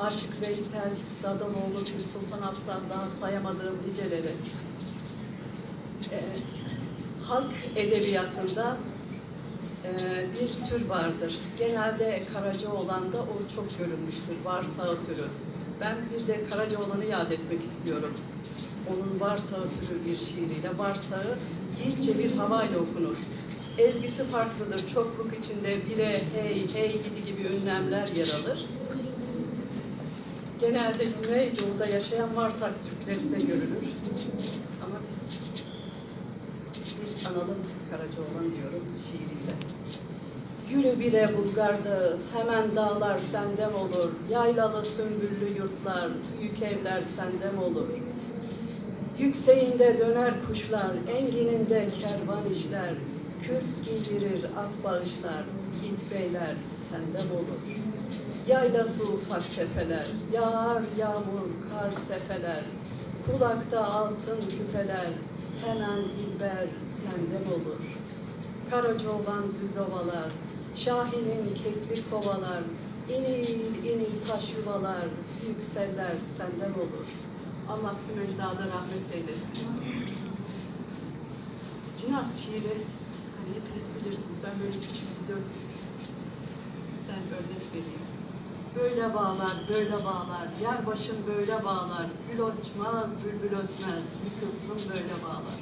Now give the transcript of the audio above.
Aşık Veysel, Dadanoğlu, Pir Sultan Abdal daha sayamadığım niceleri. Ee, halk edebiyatında e, bir tür vardır. Genelde Karacaoğlan'da o çok görülmüştür. Varsağı türü. Ben bir de Karacaoğlan'ı yad etmek istiyorum. Onun varsağı türü bir şiiriyle. Varsağı yiğitçe bir havayla okunur. Ezgisi farklıdır. Çokluk içinde bire, hey, hey gidi gibi ünlemler yer alır. Genelde Güneydoğu'da yaşayan Varsak Türklerinde görülür. Ama biz bir analım Karacaoğlan diyorum şiiriyle. Yürü bire Bulgar dağı, hemen dağlar sendem olur. Yaylalı sümbüllü yurtlar, büyük evler sendem olur. Yükseğinde döner kuşlar, engininde kervan işler. Kürk giydirir, at bağışlar, yiğit beyler sendem olur. Yaylası ufak tepeler, yağar yağmur, kar sepeler. Kulakta altın küpeler, hemen dilber sendem olur. Karaca olan düz ovalar, Şahin'in kekli kovalar, inil inil taş yuvalar, büyük seller senden olur. Allah tüm ecdada rahmet eylesin. Cinas şiiri, hepiniz bilirsiniz, ben böyle küçük bir dörtlük, ben örnek vereyim. Böyle bağlar, böyle bağlar, yer başın böyle bağlar, gül açmaz, bülbül ötmez, yıkılsın böyle bağlar.